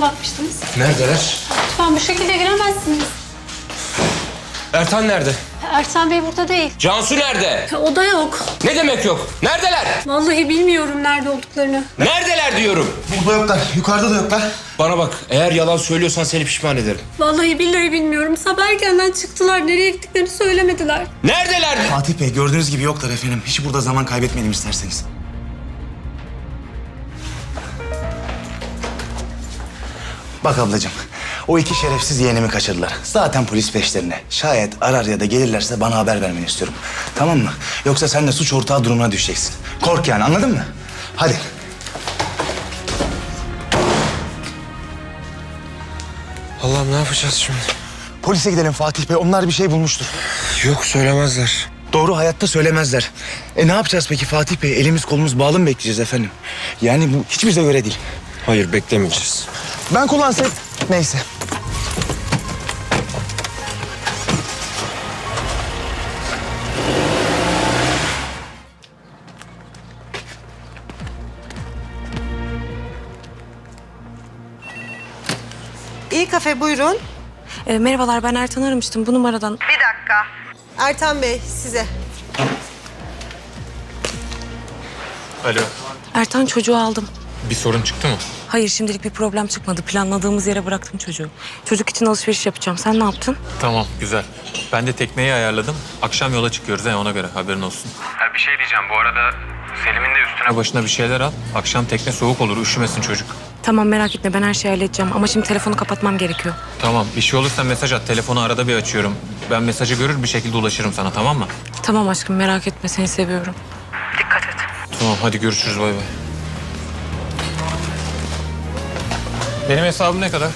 bakmıştınız. Neredeler? Lütfen bu şekilde giremezsiniz. Ertan nerede? Ertan Bey burada değil. Cansu nerede? O da yok. Ne demek yok? Neredeler? Vallahi bilmiyorum nerede olduklarını. Neredeler diyorum. Burada yoklar. Yukarıda da yoklar. Bana bak eğer yalan söylüyorsan seni pişman ederim. Vallahi billahi bilmiyorum. Sabah erkenden çıktılar. Nereye gittiklerini söylemediler. Neredeler? Fatih Bey gördüğünüz gibi yoklar efendim. Hiç burada zaman kaybetmeyelim isterseniz. Bak ablacığım. O iki şerefsiz yeğenimi kaçırdılar. Zaten polis peşlerine. Şayet arar ya da gelirlerse bana haber vermeni istiyorum. Tamam mı? Yoksa sen de suç ortağı durumuna düşeceksin. Kork yani anladın mı? Hadi. Allah'ım ne yapacağız şimdi? Polise gidelim Fatih Bey. Onlar bir şey bulmuştur. Yok söylemezler. Doğru hayatta söylemezler. E ne yapacağız peki Fatih Bey? Elimiz kolumuz bağlı mı bekleyeceğiz efendim? Yani bu hiç bize göre değil. Hayır beklemeyeceğiz. Ben kullansaydım... Neyse. İyi kafe buyurun. E, merhabalar ben Ertan aramıştım bu numaradan. Bir dakika. Ertan Bey size. Alo. Ertan çocuğu aldım. Bir sorun çıktı mı? Hayır şimdilik bir problem çıkmadı. Planladığımız yere bıraktım çocuğu. Çocuk için alışveriş yapacağım. Sen ne yaptın? Tamam, güzel. Ben de tekneyi ayarladım. Akşam yola çıkıyoruz he ona göre haberin olsun. Ha, bir şey diyeceğim bu arada Selim'in de üstüne başına bir şeyler al. Akşam tekne soğuk olur üşümesin çocuk. Tamam merak etme ben her şeyi halledeceğim. Ama şimdi telefonu kapatmam gerekiyor. Tamam bir şey olursa mesaj at. Telefonu arada bir açıyorum. Ben mesajı görür bir şekilde ulaşırım sana tamam mı? Tamam aşkım merak etme seni seviyorum. Tamam hadi görüşürüz bay bay. Benim hesabım ne kadar?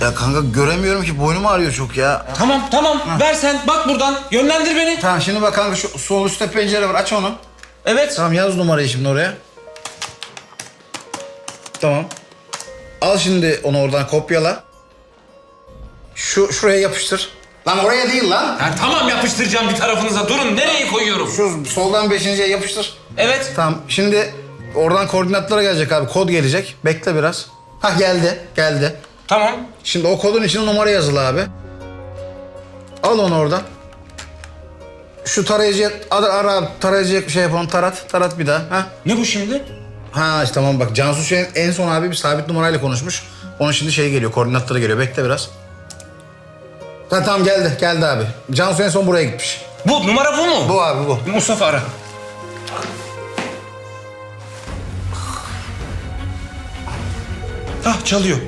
Ya kanka göremiyorum ki boynum ağrıyor çok ya. Tamam tamam ver sen bak buradan yönlendir beni. Tamam şimdi bak kanka şu sol üstte pencere var aç onu. Evet. Tamam yaz numarayı şimdi oraya. Tamam. Al şimdi onu oradan kopyala. Şu şuraya yapıştır. Lan oraya değil lan. Ya tamam yapıştıracağım bir tarafınıza durun nereyi koyuyorum? Şu soldan beşinciye yapıştır. Evet. Tamam şimdi oradan koordinatlara gelecek abi. Kod gelecek. Bekle biraz. Hah geldi. Geldi. Tamam. Şimdi o kodun içine numara yazılı abi. Al onu oradan. Şu tarayıcıya ara, ara tarayıcıya bir şey yapalım. Tarat. Tarat bir daha. Ha? Ne bu şimdi? Ha işte tamam bak Cansu şu en, en son abi bir sabit numarayla konuşmuş. Onun şimdi şey geliyor. Koordinatları geliyor. Bekle biraz. Ha tamam geldi. Geldi abi. Cansu en son buraya gitmiş. Bu numara bu mu? Bu abi bu. Mustafa ara. Ah çalıyor.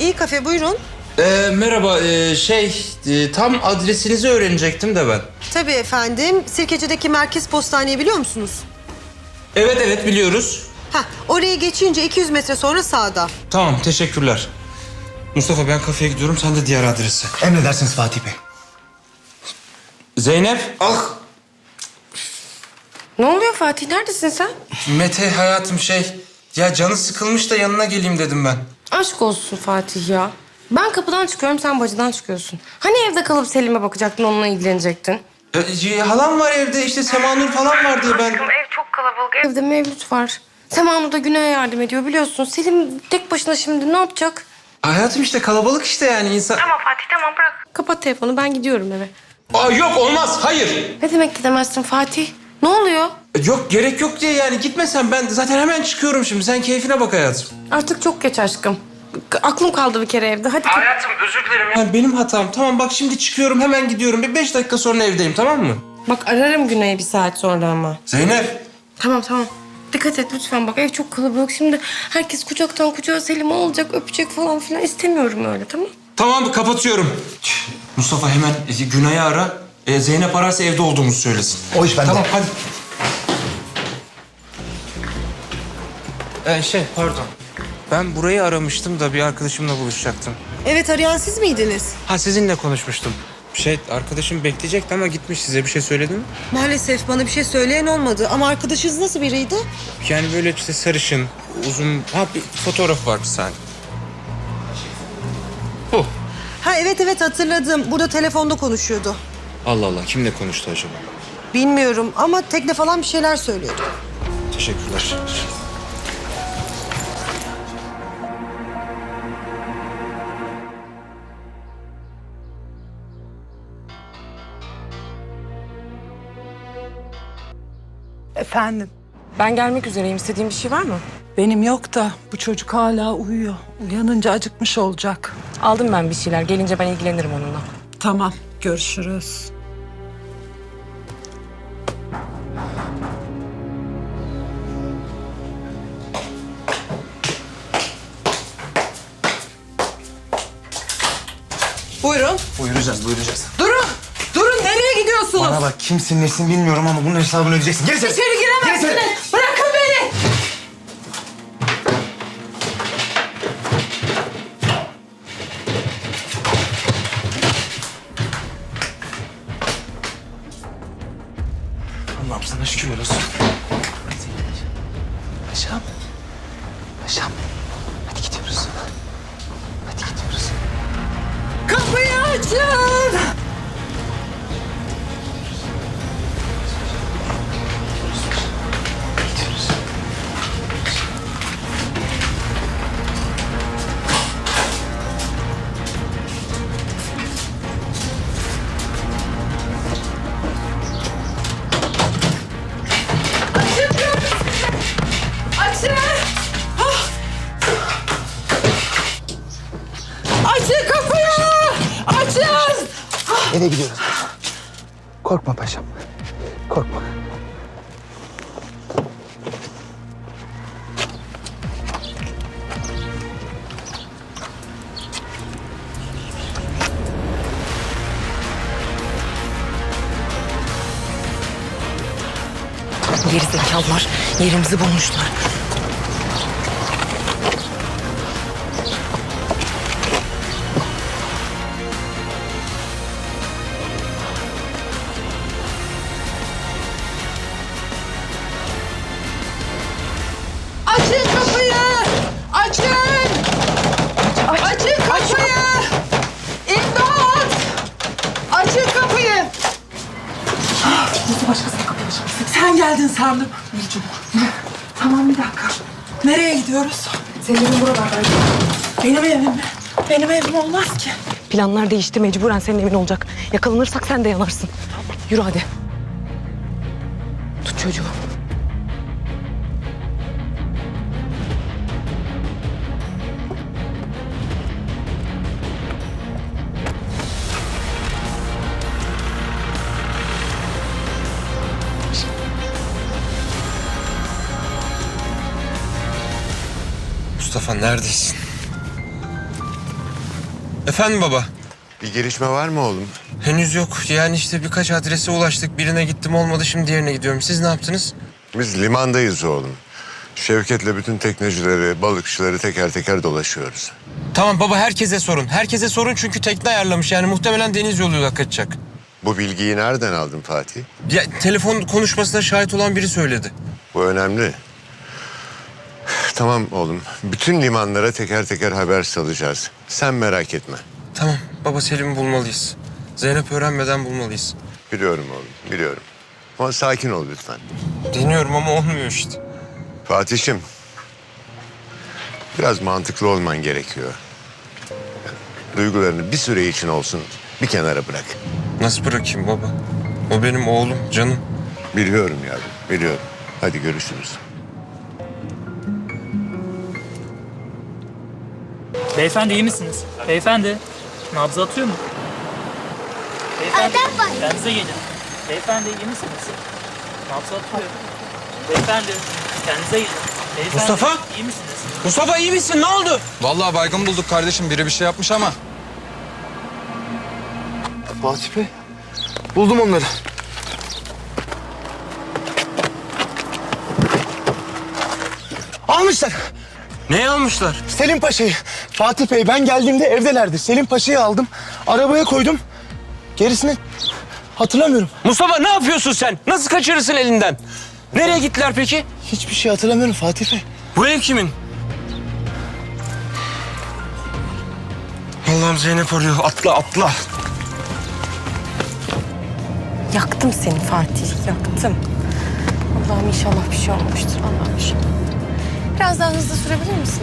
İyi kafe buyurun. Ee, merhaba ee, şey ee, tam adresinizi öğrenecektim de ben. Tabii efendim. Sirkeci'deki merkez postaneyi biliyor musunuz? Evet evet biliyoruz. Heh, oraya geçince 200 metre sonra sağda. Tamam teşekkürler. Mustafa ben kafeye gidiyorum sen de diğer adrese. Emredersiniz Fatih Bey. Zeynep. Ah. Fatih? Neredesin sen? Mete hayatım şey. Ya canı sıkılmış da yanına geleyim dedim ben. Aşk olsun Fatih ya. Ben kapıdan çıkıyorum, sen bacıdan çıkıyorsun. Hani evde kalıp Selim'e bakacaktın, onunla ilgilenecektin? Ee, halam var evde işte Semanur falan var diye ben... Ev çok kalabalık. Evde Mevlüt var. Semanu da Güney'e yardım ediyor biliyorsun. Selim tek başına şimdi ne yapacak? Hayatım işte kalabalık işte yani insan... Tamam Fatih, tamam bırak. Kapat telefonu, ben gidiyorum eve. Aa, yok olmaz hayır. Ne demek gidemezsin Fatih? Ne oluyor? Yok gerek yok diye yani gitmesen ben zaten hemen çıkıyorum şimdi. Sen keyfine bak hayatım. Artık çok geç aşkım. K- Aklım kaldı bir kere evde. Hadi. Hayatım özür dilerim. Yani benim hatam. Tamam bak şimdi çıkıyorum hemen gidiyorum. Bir beş dakika sonra evdeyim tamam mı? Bak ararım Güney'i bir saat sonra ama. Zeynep. Tamam tamam. Dikkat et lütfen bak ev çok kalabalık. Şimdi herkes kucaktan kucağa Selim alacak, öpecek falan filan. İstemiyorum öyle tamam Tamam kapatıyorum. Mustafa hemen e, Günay'ı ara. E, Zeynep ararsa evde olduğumuzu söylesin. O iş bende. Tamam hadi. Ee, şey pardon. Ben burayı aramıştım da bir arkadaşımla buluşacaktım. Evet arayan siz miydiniz? Ha sizinle konuşmuştum. Şey arkadaşım bekleyecekti ama gitmiş size bir şey söyledi mi? Maalesef bana bir şey söyleyen olmadı. Ama arkadaşınız nasıl biriydi? Yani böyle işte sarışın, uzun... Ha bir fotoğraf var bir saniye. Bu. Ha evet evet hatırladım. Burada telefonda konuşuyordu. Allah Allah kimle konuştu acaba? Bilmiyorum ama tekne falan bir şeyler söylüyordu. Teşekkürler. Efendim, Ben gelmek üzereyim. İstediğin bir şey var mı? benim yok da bu çocuk hala uyuyor. Uyanınca acıkmış olacak. Aldım ben bir şeyler. Gelince ben ilgilenirim onunla. Tamam, görüşürüz. Buyurun. Buyuracağız, buyuracağız. Durun. Bana bak kimsin nesin bilmiyorum ama bunun hesabını ödeyeceksin. Gel içeri. İçeri Gel içeri. Nereye gidiyoruz? Korkma paşam. Korkma. Geri zekalılar. Yerimizi bulmuşlar. Nasıl başkasına kapıyı Sen geldin sandım. Yürü çabuk. Yürü. Tamam bir dakika. Nereye gidiyoruz? Senin evin buralardaydı. Benim evim mi? Benim evim olmaz ki. Planlar değişti. Mecburen senin evin olacak. Yakalanırsak sen de yanarsın. Yürü hadi. Tut çocuğu. Mustafa neredesin? Efendim baba? Bir gelişme var mı oğlum? Henüz yok. Yani işte birkaç adrese ulaştık. Birine gittim olmadı şimdi diğerine gidiyorum. Siz ne yaptınız? Biz limandayız oğlum. Şevket'le bütün teknecileri, balıkçıları teker teker dolaşıyoruz. Tamam baba herkese sorun. Herkese sorun çünkü tekne ayarlamış. Yani muhtemelen deniz yoluyla kaçacak. Bu bilgiyi nereden aldın Fatih? Ya telefon konuşmasına şahit olan biri söyledi. Bu önemli. Tamam oğlum. Bütün limanlara teker teker haber salacağız. Sen merak etme. Tamam baba Selim'i bulmalıyız. Zeynep öğrenmeden bulmalıyız. Biliyorum oğlum, biliyorum. Ama sakin ol lütfen. Deniyorum ama olmuyor işte. Fatih'im. Biraz mantıklı olman gerekiyor. Duygularını bir süre için olsun bir kenara bırak. Nasıl bırakayım baba? O benim oğlum, canım. Biliyorum yavrum, biliyorum. Hadi görüşürüz. Beyefendi iyi misiniz? Beyefendi, nabzı atıyor mu? Beyefendi, kendinize gelin. Beyefendi iyi misiniz? Nabzı atıyor. Beyefendi, kendinize gelin. Beyefendi, Mustafa? iyi misiniz? Mustafa iyi misin? Ne oldu? Vallahi baygın bulduk kardeşim. Biri bir şey yapmış ama. Fatih Bey. Buldum onları. Almışlar. Neyi almışlar? Selim Paşa'yı. Fatih Bey ben geldiğimde evdelerdi. Selim Paşa'yı aldım. Arabaya koydum. Gerisini hatırlamıyorum. Mustafa ne yapıyorsun sen? Nasıl kaçırırsın elinden? Nereye gittiler peki? Hiçbir şey hatırlamıyorum Fatih Bey. Bu ev kimin? Allah'ım Zeynep arıyor. Atla atla. Yaktım seni Fatih. Yaktım. Allah'ım inşallah bir şey olmamıştır. Allah'ım inşallah. Biraz daha hızlı sürebilir misin?